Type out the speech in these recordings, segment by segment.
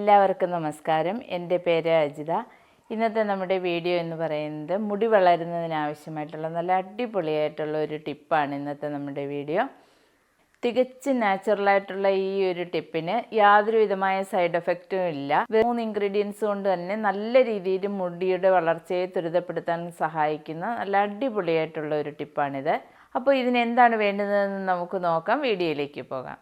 എല്ലാവർക്കും നമസ്കാരം. എന്റെ പേര് അജിത. ഇന്നത്തെ നമ്മുടെ വീഡിയോ എന്ന് പറയുന്നത് മുടി വളരുന്നതിനാവശ്യമായിട്ടുള്ള നല്ല അടിപൊളിയായിട്ടുള്ള ഒരു ടിപ്പാണ് ഇന്നത്തെ നമ്മുടെ വീഡിയോ. തികച്ചും നാച്ചുറലായിട്ടുള്ള ഈ ഒരു ടിപ്പിന് യാതൊരു വിധമായ സൈഡ് എഫക്റ്റും ഇല്ല. മൂന്ന് ഇൻഗ്രീഡിയൻസ് കൊണ്ട് തന്നെ നല്ല രീതിയിൽ മുടിയുടെ വളർച്ചയെ ത്വരിതപ്പെടുത്താൻ സഹായിക്കുന്ന നല്ല അടിപൊളിയായിട്ടുള്ള ഒരു ടിപ്പാണിത്. അപ്പോൾ ഇതിന് എന്താണ് വേണ്ടതെന്ന് നമുക്ക് നോക്കാം. വീഡിയോയിലേക്ക് പോകാം.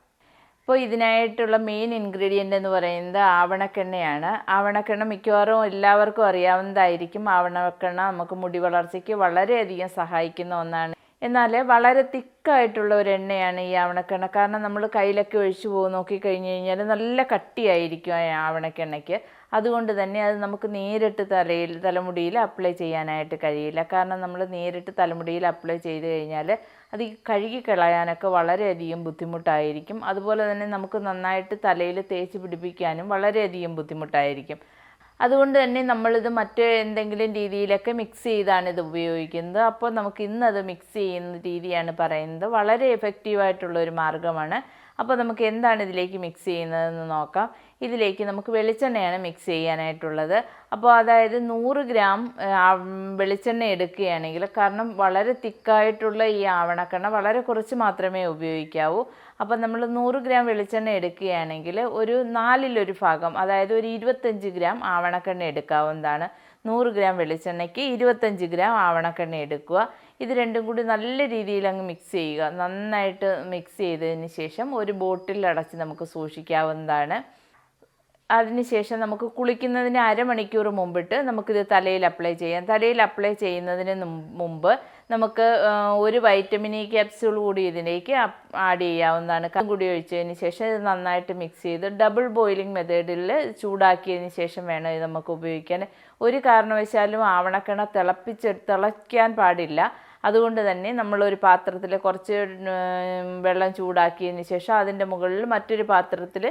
അപ്പോൾ ഇതിനായിട്ടുള്ള മെയിൻ ഇൻഗ്രീഡിയന്റ് എന്ന് പറയുന്നത് ആവണക്കെണ്ണയാണ്. ആവണക്കെണ്ണ മിക്കവാറും എല്ലാവർക്കും അറിയാവുന്നതായിരിക്കും. ആവണക്കെണ്ണ നമുക്ക് മുടി വളർച്ചയ്ക്ക് വളരെയധികം സഹായിക്കുന്ന ഒന്നാണ്. എന്നാൽ വളരെ തിക്കായിട്ടുള്ള ഒരു എണ്ണയാണ് ഈ ആവണക്കെണ്ണ. കാരണം നമ്മൾ കയ്യിലൊക്കെ ഒഴിച്ചു പോകും നോക്കിക്കഴിഞ്ഞ് കഴിഞ്ഞാൽ നല്ല കട്ടിയായിരിക്കും ആ ആവണക്കെണ്ണയ്ക്ക്. അതുകൊണ്ട് തന്നെ അത് നമുക്ക് നേരിട്ട് തലയിൽ തലമുടിയിൽ അപ്ലൈ ചെയ്യാനായിട്ട് കഴിയില്ല. കാരണം നമ്മൾ നേരിട്ട് തലമുടിയിൽ അപ്ലൈ ചെയ്ത് കഴിഞ്ഞാൽ അത് കഴുകി കളയാനൊക്കെ വളരെയധികം ബുദ്ധിമുട്ടായിരിക്കും. അതുപോലെ തന്നെ നമുക്ക് നന്നായിട്ട് തലയിൽ തേച്ച് പിടിപ്പിക്കാനും വളരെയധികം ബുദ്ധിമുട്ടായിരിക്കും. അതുകൊണ്ട് തന്നെ നമ്മളിത് മറ്റ് എന്തെങ്കിലും രീതിയിലൊക്കെ മിക്സ് ചെയ്താണ് ഇത് ഉപയോഗിക്കുന്നത്. അപ്പോൾ നമുക്ക് ഇന്നത് മിക്സ് ചെയ്യുന്ന രീതിയാണ് പറയുന്നത്. വളരെ എഫക്റ്റീവായിട്ടുള്ള ഒരു മാർഗമാണ്. അപ്പോൾ നമുക്ക് എന്താണ് ഇതിലേക്ക് മിക്സ് ചെയ്യുന്നതെന്ന് നോക്കാം. ഇതിലേക്ക് നമുക്ക് വെളിച്ചെണ്ണയാണ് മിക്സ് ചെയ്യാനായിട്ടുള്ളത്. അപ്പോൾ അതായത് നൂറ് ഗ്രാം വെളിച്ചെണ്ണ എടുക്കുകയാണെങ്കിൽ കാരണം വളരെ തിക്കായിട്ടുള്ള ഈ ആവണക്കെണ്ണ വളരെ കുറച്ച് മാത്രമേ ഉപയോഗിക്കാവൂ. അപ്പോൾ നമ്മൾ നൂറ് ഗ്രാം വെളിച്ചെണ്ണ എടുക്കുകയാണെങ്കിൽ ഒരു നാലിലൊരു ഭാഗം അതായത് ഒരു ഇരുപത്തഞ്ച് ഗ്രാം ആവണക്കെണ്ണ എടുക്കാവുന്നതാണ്. നൂറ് ഗ്രാം വെളിച്ചെണ്ണയ്ക്ക് ഇരുപത്തഞ്ച് ഗ്രാം ആവണക്കെണ്ണ എടുക്കുക. ഇത് രണ്ടും കൂടി നല്ല രീതിയിൽ അങ്ങ് മിക്സ് ചെയ്യുക. നന്നായിട്ട് മിക്സ് ചെയ്തതിന് ശേഷം ഒരു ബോട്ടിൽ അടച്ച് നമുക്ക് സൂക്ഷിക്കാവുന്നതാണ്. അതിനുശേഷം നമുക്ക് കുളിക്കുന്നതിന് അരമണിക്കൂർ മുമ്പിട്ട് നമുക്കിത് തലയിൽ അപ്ലൈ ചെയ്യാം. തലയിൽ അപ്ലൈ ചെയ്യുന്നതിന് മുമ്പ് നമുക്ക് ഒരു വൈറ്റമിൻ ഇ ക്യാപ്സ്യൂൾ കൂടി ഇതിലേക്ക് ആഡ് ചെയ്യാവുന്നതാണ്. കൂടി ഒഴിച്ചതിന് ശേഷം ഇത് നന്നായിട്ട് മിക്സ് ചെയ്ത് ഡബിൾ ബോയിലിംഗ് മെത്തേഡിൽ ചൂടാക്കിയതിന് ശേഷം വേണം ഇത് നമുക്ക് ഉപയോഗിക്കാൻ. ഒരു കാരണവശാലും ആവണക്കിണ തിളപ്പിച്ച് തിളയ്ക്കാൻ പാടില്ല. അതുകൊണ്ട് തന്നെ നമ്മളൊരു പാത്രത്തിൽ കുറച്ച് വെള്ളം ചൂടാക്കിയതിന് ശേഷം അതിന്റെ മുകളിൽ മറ്റൊരു പാത്രത്തിൽ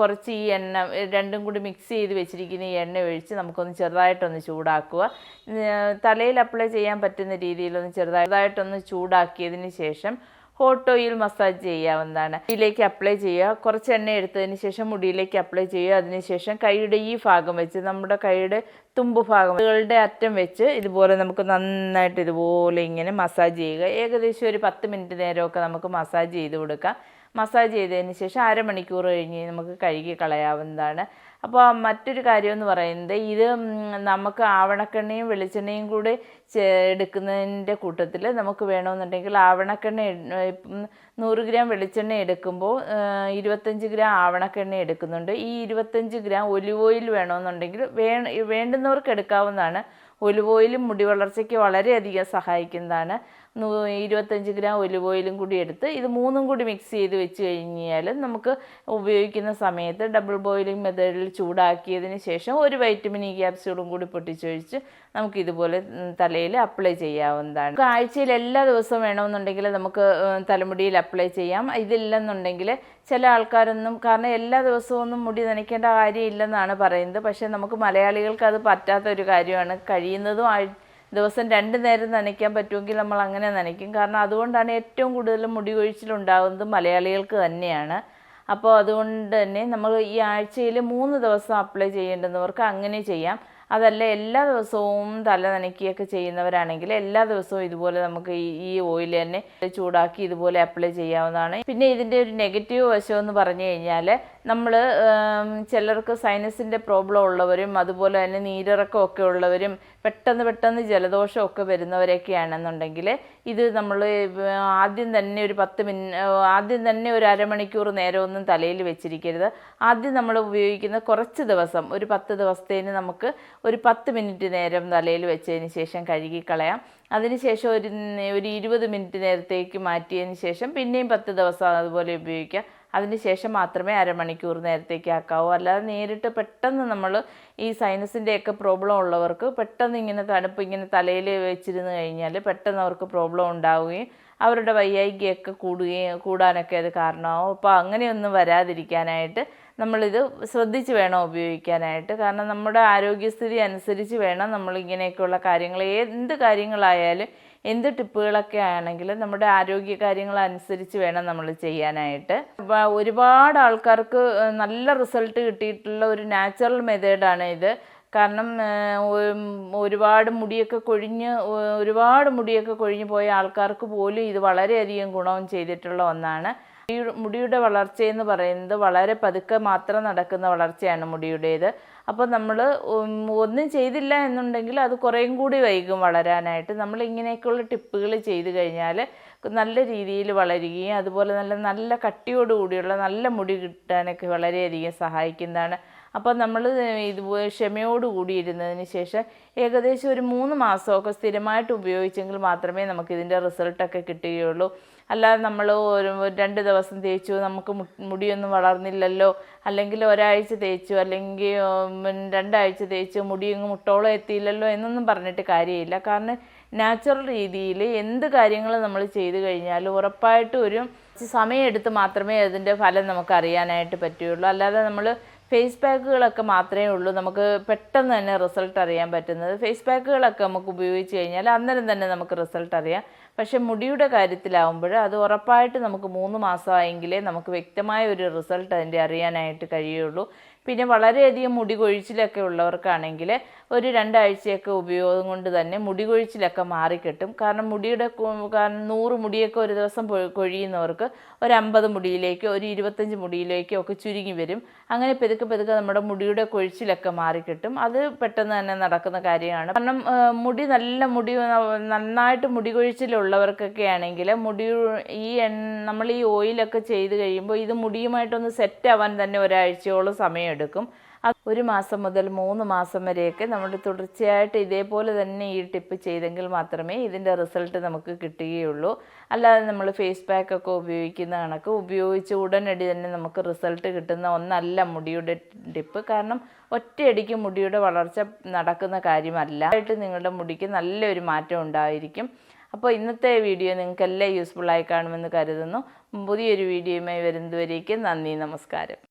കുറച്ച് ഈ എണ്ണ രണ്ടും കൂടി മിക്സ് ചെയ്ത് വെച്ചിരിക്കുന്ന ഈ എണ്ണ ഒഴിച്ച് നമുക്കൊന്ന് ചെറുതായിട്ടൊന്ന് ചൂടാക്കുക. തലയിൽ അപ്ലൈ ചെയ്യാൻ പറ്റുന്ന രീതിയിലൊന്ന് ചെറുതായിട്ടൊന്ന് ചൂടാക്കിയതിന് ശേഷം ഹോട്ട് ഓയിൽ മസാജ് ചെയ്യാവുന്നതാണ്. മുടിയിലേക്ക് അപ്ലൈ ചെയ്യുക. കുറച്ച് എണ്ണ എടുത്തതിന് ശേഷം മുടിയിലേക്ക് അപ്ലൈ ചെയ്യുക. അതിനുശേഷം കൈയുടെ ഈ ഭാഗം വെച്ച് നമ്മുടെ കൈയുടെ തുമ്പ് ഭാഗങ്ങളുടെ അറ്റം വെച്ച് ഇതുപോലെ നമുക്ക് നന്നായിട്ട് ഇതുപോലെ ഇങ്ങനെ മസാജ് ചെയ്യുക. ഏകദേശം ഒരു പത്ത് മിനിറ്റ് നേരമൊക്കെ നമുക്ക് മസാജ് ചെയ്ത് കൊടുക്കാം. മസാജ് ചെയ്തതിന് ശേഷം അരമണിക്കൂർ കഴിഞ്ഞ് നമുക്ക് കഴുകി കളയാവുന്നതാണ്. അപ്പോൾ മറ്റൊരു കാര്യം എന്ന് പറയുന്നത് ഇത് നമുക്ക് ആവണക്കെണ്ണയും വെളിച്ചെണ്ണയും കൂടി എടുക്കുന്നതിന്റെ കൂട്ടത്തിൽ നമുക്ക് വേണമെന്നുണ്ടെങ്കിൽ ആവണക്കെണ്ണ നൂറ് ഗ്രാം വെളിച്ചെണ്ണ എടുക്കുമ്പോൾ ഇരുപത്തഞ്ച് ഗ്രാം ആവണക്കെണ്ണ എടുക്കുന്നുണ്ട്. ഈ ഇരുപത്തഞ്ച് ഗ്രാം ഒലിവ് ഓയിൽ വേണമെന്നുണ്ടെങ്കിൽ വേ വേണ്ടുന്നവർക്ക് എടുക്കാവുന്നതാണ്. ഒലിവ് ഓയിലും മുടി വളർച്ചയ്ക്ക് വളരെയധികം സഹായിക്കുന്നതാണ്. ഇരുപത്തഞ്ച് ഗ്രാം ഒലിവ് ഓയിലും കൂടി എടുത്ത് ഇത് മൂന്നും കൂടി മിക്സ് ചെയ്ത് വെച്ച് കഴിഞ്ഞാൽ നമുക്ക് ഉപയോഗിക്കുന്ന സമയത്ത് ഡബിൾ ബോയിലിംഗ് മെത്തേഡിൽ ചൂടാക്കിയതിന് ശേഷം ഒരു വൈറ്റമിൻ ഇ ക്യാപ്സ്യൂളും കൂടി പൊട്ടിച്ചൊഴിച്ച് നമുക്ക് ഇതുപോലെ തലയിൽ അപ്ലൈ ചെയ്യാവുന്നതാണ്. ആഴ്ചയിൽ എല്ലാ ദിവസവും വേണമെന്നുണ്ടെങ്കിൽ നമുക്ക് തലമുടിയിൽ അപ്ലൈ ചെയ്യാം. ഇതില്ലെന്നുണ്ടെങ്കിൽ ചില ആൾക്കാരൊന്നും കാരണം എല്ലാ ദിവസവും ഒന്നും മുടി നനയ്ക്കേണ്ട കാര്യമില്ലെന്നാണ് പറയുന്നത്. പക്ഷേ നമുക്ക് മലയാളികൾക്ക് അത് പറ്റാത്ത ഒരു കാര്യമാണ്. കഴിയുന്നതും ദിവസം രണ്ട് നേരം നനയ്ക്കാൻ പറ്റുമെങ്കിൽ നമ്മൾ അങ്ങനെ നനയ്ക്കും. കാരണം അതുകൊണ്ടാണ് ഏറ്റവും കൂടുതൽ മുടി കൊഴിച്ചിലുണ്ടാകുന്നത് മലയാളികൾക്ക് തന്നെയാണ്. അപ്പോൾ അതുകൊണ്ട് തന്നെ നമ്മൾ ഈ ആഴ്ചയിൽ മൂന്ന് ദിവസം അപ്ലൈ ചെയ്യേണ്ടുന്നവർക്ക് അങ്ങനെ ചെയ്യാം. അതല്ല എല്ലാ ദിവസവും തല നനയ്ക്കുകയൊക്കെ ചെയ്യുന്നവരാണെങ്കിൽ എല്ലാ ദിവസവും ഇതുപോലെ നമുക്ക് ഈ ഓയിൽ തന്നെ ചൂടാക്കി ഇതുപോലെ അപ്ലൈ ചെയ്യാവുന്നതാണ്. പിന്നെ ഇതിന്റെ ഒരു നെഗറ്റീവ് വശം എന്ന് പറഞ്ഞു കഴിഞ്ഞാൽ നമ്മൾ ചിലർക്ക് സൈനസിന്റെ പ്രോബ്ലം ഉള്ളവരും അതുപോലെ തന്നെ നീരിറക്കമൊക്കെ ഉള്ളവരും പെട്ടെന്ന് പെട്ടെന്ന് ജലദോഷമൊക്കെ വരുന്നവരൊക്കെയാണെന്നുണ്ടെങ്കിൽ ഇത് നമ്മൾ ആദ്യം തന്നെ ഒരു പത്ത് മിനിറ്റ് ആദ്യം തന്നെ ഒരു അരമണിക്കൂർ നേരമൊന്നും തലയിൽ വെച്ചിരിക്കരുത്. ആദ്യം നമ്മൾ ഉപയോഗിക്കുന്ന കുറച്ച് ദിവസം ഒരു പത്ത് ദിവസത്തേന് നമുക്ക് ഒരു പത്ത് മിനിറ്റ് നേരം തലയിൽ വെച്ചതിന് ശേഷം കഴുകിക്കളയാം. അതിനുശേഷം ഒരു ഒരു ഇരുപത് മിനിറ്റ് നേരത്തേക്ക് മാറ്റിയതിന് ശേഷം പിന്നെയും പത്ത് ദിവസം അതുപോലെ ഉപയോഗിക്കാം. അതിനുശേഷം മാത്രമേ അരമണിക്കൂർ നേരത്തേക്ക് ആക്കാവൂ. അല്ലാതെ നേരിട്ട് പെട്ടെന്ന് നമ്മൾ ഈ സൈനസിന്റെയൊക്കെ പ്രോബ്ലം ഉള്ളവർക്ക് പെട്ടെന്ന് ഇങ്ങനെ തണുപ്പ് ഇങ്ങനെ തലയിൽ വെച്ചിരുന്ന് കഴിഞ്ഞാൽ പെട്ടെന്ന് അവർക്ക് പ്രോബ്ലം ഉണ്ടാവുകയും അവരുടെ വയ്യായികയൊക്കെ കൂടുകയും കൂടാനൊക്കെ അത് കാരണമാവും. അപ്പോൾ അങ്ങനെയൊന്നും വരാതിരിക്കാനായിട്ട് നമ്മളിത് ശ്രദ്ധിച്ച് വേണം ഉപയോഗിക്കാനായിട്ട്. കാരണം നമ്മുടെ ആരോഗ്യസ്ഥിതി അനുസരിച്ച് വേണം നമ്മൾ ഇങ്ങനെയൊക്കെയുള്ള കാര്യങ്ങൾ എന്ത് കാര്യങ്ങളായാലും എന്ത് ടിപ്പുകളൊക്കെ ആണെങ്കിലും നമ്മുടെ ആരോഗ്യ കാര്യങ്ങൾ അനുസരിച്ച് വേണം നമ്മൾ ചെയ്യാനായിട്ട്. ഒരുപാട് ആൾക്കാർക്ക് നല്ല റിസൾട്ട് കിട്ടിയിട്ടുള്ള ഒരു നാച്ചുറൽ മെത്തേഡാണ് ഇത്. കാരണം ഒരുപാട് മുടിയൊക്കെ കൊഴിഞ്ഞ് ഒരുപാട് മുടിയൊക്കെ കൊഴിഞ്ഞു പോയ ആൾക്കാർക്ക് പോലും ഇത് വളരെയധികം ഗുണവും ചെയ്തിട്ടുള്ള ഒന്നാണ്. മുടിയുടെ- വളർച്ച എന്ന് പറയുന്നത് വളരെ പതുക്കെ മാത്രം നടക്കുന്ന വളർച്ചയാണ് മുടിയുടേത്. അപ്പോൾ നമ്മൾ ഒന്നും ചെയ്തില്ല എന്നുണ്ടെങ്കിൽ അത് കുറേയും കൂടി വൈകും വളരാനായിട്ട്. നമ്മൾ ഇങ്ങനെയൊക്കെയുള്ള ടിപ്പുകൾ ചെയ്ത് കഴിഞ്ഞാൽ നല്ല രീതിയിൽ വളരുകയും അതുപോലെ നല്ല നല്ല കട്ടിയോടുകൂടിയുള്ള നല്ല മുടി കിട്ടാനൊക്കെ വളരെയധികം സഹായിക്കുന്നതാണ്. അപ്പോൾ നമ്മൾ ഇതുപോലെ ക്ഷമയോട് കൂടി ഇരുന്നതിന് ശേഷം ഏകദേശം ഒരു മൂന്ന് മാസമൊക്കെ സ്ഥിരമായിട്ട് ഉപയോഗിച്ചെങ്കിൽ മാത്രമേ നമുക്ക് ഇതിന്റെ റിസൾട്ടൊക്കെ കിട്ടുകയുള്ളൂ. അല്ലാതെ നമ്മൾ ഒരു രണ്ട് ദിവസം തേച്ചു നമുക്ക് മുടിയൊന്നും വളർന്നില്ലല്ലോ അല്ലെങ്കിൽ ഒരാഴ്ച തേച്ചു അല്ലെങ്കിൽ രണ്ടാഴ്ച തേച്ചു മുടിയൊന്നും മുട്ടോളം എത്തിയില്ലല്ലോ എന്നൊന്നും പറഞ്ഞിട്ട് കാര്യമില്ല. കാരണം നാച്ചുറൽ രീതിയിൽ എന്ത് കാര്യങ്ങൾ നമ്മൾ ചെയ്തു കഴിഞ്ഞാൽ ഉറപ്പായിട്ടും ഒരു സമയമെടുത്ത് മാത്രമേ അതിന്റെ ഫലം നമുക്ക് അറിയാനായിട്ട് പറ്റുകയുള്ളൂ. അല്ലാതെ നമ്മൾ ഫേസ് പാക്കുകളൊക്കെ മാത്രമേ ഉള്ളൂ. നമുക്ക് പെട്ടെന്ന് തന്നെ റിസൾട്ട് അറിയാൻ പറ്റുന്നത്. ഫേസ് പാക്കുകളൊക്കെ നമുക്ക് ഉപയോഗിച്ച് കഴിഞ്ഞാൽ അന്നേരം തന്നെ നമുക്ക് റിസൾട്ട് അറിയാം. പക്ഷെ മുടിയുടെ കാര്യത്തിലാവുമ്പോൾ അത് ഉറപ്പായിട്ട് നമുക്ക് മൂന്ന് മാസമായെങ്കിലേ നമുക്ക് വ്യക്തമായ ഒരു റിസൾട്ട് അതിന്റെ അറിയാനായിട്ട് കഴിയുള്ളൂ. പിന്നെ വളരെയധികം മുടി കൊഴിച്ചിലൊക്കെ ഉള്ളവർക്കാണെങ്കിൽ ഒരു രണ്ടാഴ്ചയൊക്കെ ഉപയോഗം കൊണ്ട് തന്നെ മുടി കൊഴിച്ചിലൊക്കെ മാറിക്കിട്ടും. കാരണം മുടിയുടെ കാരണം നൂറ് മുടിയൊക്കെ ഒരു ദിവസം കൊഴിയുന്നവർക്ക് ഒരു അമ്പത് മുടിയിലേക്കോ ഒരു ഇരുപത്തഞ്ച് മുടിയിലേക്കോ ഒക്കെ ചുരുങ്ങി വരും. അങ്ങനെ പെതുക്കെ പെതുക്കെ നമ്മുടെ മുടിയുടെ കൊഴിച്ചിലൊക്കെ മാറിക്കിട്ടും. അത് പെട്ടെന്ന് തന്നെ നടക്കുന്ന കാര്യമാണ്. കാരണം മുടി നല്ല മുടി നന്നായിട്ട് മുടി കൊഴിച്ചിലുള്ളവർക്കൊക്കെ ആണെങ്കിൽ മുടി ഈ എണ്ണ നമ്മൾ ഈ ഓയിലൊക്കെ ചെയ്ത് കഴിയുമ്പോൾ ഇത് മുടിയുമായിട്ടൊന്ന് സെറ്റ് ആവാൻ തന്നെ ഒരാഴ്ചയോളം അത് ഒരു മാസം മുതൽ മൂന്ന് മാസം വരെയൊക്കെ നമ്മൾ തുടർച്ചയായിട്ട് ഇതേപോലെ തന്നെ ഈ ടിപ്പ് ചെയ്തെങ്കിൽ മാത്രമേ ഇതിന്റെ റിസൾട്ട് നമുക്ക് കിട്ടുകയുള്ളൂ. അല്ലാതെ നമ്മൾ ഫേസ് പാക്ക് ഒക്കെ ഉപയോഗിക്കുന്ന കണക്ക് ഉപയോഗിച്ച് ഉടനടി തന്നെ നമുക്ക് റിസൾട്ട് കിട്ടുന്ന ഒന്നല്ല മുടിയുടെ ടിപ്പ്. കാരണം ഒറ്റയടിക്ക് മുടിയുടെ വളർച്ച നടക്കുന്ന കാര്യമല്ല. ആയിട്ട് നിങ്ങളുടെ മുടിക്ക് നല്ലൊരു മാറ്റം ഉണ്ടായിരിക്കും. അപ്പോൾ ഇന്നത്തെ വീഡിയോ നിങ്ങൾക്ക് എല്ലാം യൂസ്ഫുൾ ആയി കാണുമെന്ന് കരുതുന്നു. പുതിയൊരു വീഡിയോയുമായി വരുന്നതുവരേക്കും നന്ദി നമസ്കാരം.